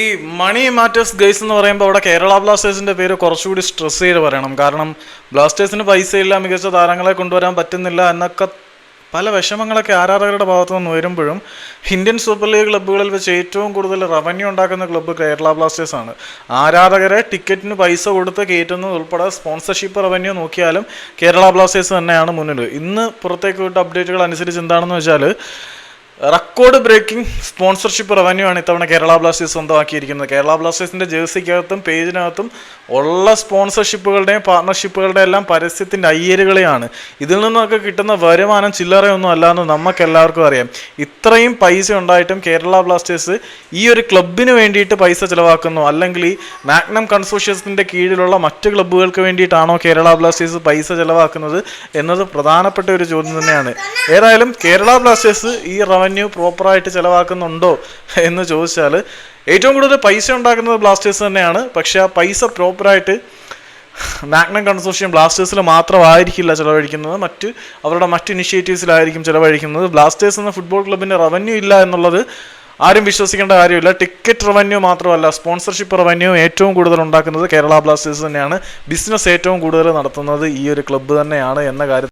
ഈ money matters guys എന്ന് പറയുമ്പോൾ അവിടെ കേരള ബ്ലാസ്റ്റേഴ്സിന്റെ പേര് കുറച്ചുകൂടി സ്ട്രെസ് ചെയ്ത് പറയണം. കാരണം ബ്ലാസ്റ്റേഴ്സിന് പൈസയില്ല മികച്ച താരങ്ങളെ കൊണ്ടുവരാൻ പറ്റുന്നില്ല എന്നൊക്കെ പല വിഷമങ്ങളൊക്കെ ആരാധകരുടെ ഭാഗത്തു നിന്ന് വരുമ്പോഴും ഇന്ത്യൻ സൂപ്പർ ലീഗ് ക്ലബ്ബുകളിൽ വെച്ച് ഏറ്റവും കൂടുതൽ റവന്യൂ ഉണ്ടാക്കുന്ന ക്ലബ്ബ് കേരള ബ്ലാസ്റ്റേഴ്സ് ആണ്. ആരാധകരെ ടിക്കറ്റിന് പൈസ കൊടുത്ത് കയറ്റുന്നത് ഉൾപ്പെടെ സ്പോൺസർഷിപ്പ് റവന്യൂ നോക്കിയാലും കേരള ബ്ലാസ്റ്റേഴ്സ് തന്നെയാണ് മുന്നിൽ. ഇന്ന് പുറത്തേക്ക് വിട്ട അപ്ഡേറ്റുകൾ അനുസരിച്ച് എന്താണെന്ന് വെച്ചാൽ റെക്കോർഡ് ബ്രേക്കിംഗ് സ്പോൺസർഷിപ്പ് റവന്യൂ ആണ് ഇത്തവണ കേരള ബ്ലാസ്റ്റേഴ്സ് സ്വന്തമാക്കിയിരിക്കുന്നത്. കേരള ബ്ലാസ്റ്റേഴ്സിന്റെ ജേഴ്സിക്കകത്തും പേജിനകത്തും ഉള്ള സ്പോൺസർഷിപ്പുകളുടെയും പാർട്ണർഷിപ്പുകളുടെയും എല്ലാം പരസ്യത്തിന്റെ അയ്യരുകളെയാണ്. ഇതിൽ നിന്നൊക്കെ കിട്ടുന്ന വരുമാനം ചില്ലറയൊന്നും അല്ലാന്ന് നമുക്ക് എല്ലാവർക്കും അറിയാം. ഇത്രയും പൈസ ഉണ്ടായിട്ടും കേരള ബ്ലാസ്റ്റേഴ്സ് ഈ ഒരു ക്ലബിന് വേണ്ടിയിട്ട് പൈസ ചിലവാക്കുന്നു. അല്ലെങ്കിൽ ഈ മാഗ്നം കൺസോഷ്യസിന്റെ കീഴിലുള്ള മറ്റ് ക്ലബ്ബുകൾക്ക് വേണ്ടിയിട്ടാണോ കേരള ബ്ലാസ്റ്റേഴ്സ് പൈസ ചിലവാക്കുന്നത് എന്നത് പ്രധാനപ്പെട്ട ഒരു ചോദ്യം തന്നെയാണ്. ഏതായാലും കേരള ബ്ലാസ്റ്റേഴ്സ് ഈ പ്രോപ്പറായിട്ട് ചിലവാക്കുന്നുണ്ടോ എന്ന് ചോദിച്ചാൽ ഏറ്റവും കൂടുതൽ പൈസ ഉണ്ടാക്കുന്നത് ബ്ലാസ്റ്റേഴ്സ് തന്നെയാണ്. പക്ഷേ ആ പൈസ പ്രോപ്പറായിട്ട് മാഗ്നം കൺസോർഷ്യം ബ്ലാസ്റ്റേഴ്സിൽ മാത്രമായിരിക്കില്ല ചിലവഴിക്കുന്നത്. മറ്റ് അവരുടെ മറ്റ് ഇനിഷ്യേറ്റീവ്സിലായിരിക്കും ചിലവഴിക്കുന്നത്. ബ്ലാസ്റ്റേഴ്സ് എന്ന ഫുട്ബോൾ ക്ലബിന് റവന്യൂ ഇല്ല എന്നുള്ളത് ആരും വിശ്വസിക്കേണ്ട കാര്യമില്ല. ടിക്കറ്റ് റവന്യൂ മാത്രമല്ല സ്പോൺസർഷിപ്പ് റവന്യൂ ഏറ്റവും കൂടുതൽ ഉണ്ടാക്കുന്നത് കേരള ബ്ലാസ്റ്റേഴ്സ് തന്നെയാണ്. ബിസിനസ് ഏറ്റവും കൂടുതൽ നടത്തുന്നത് ഈ ഒരു ക്ലബ്ബ് തന്നെയാണ് എന്ന കാര്യം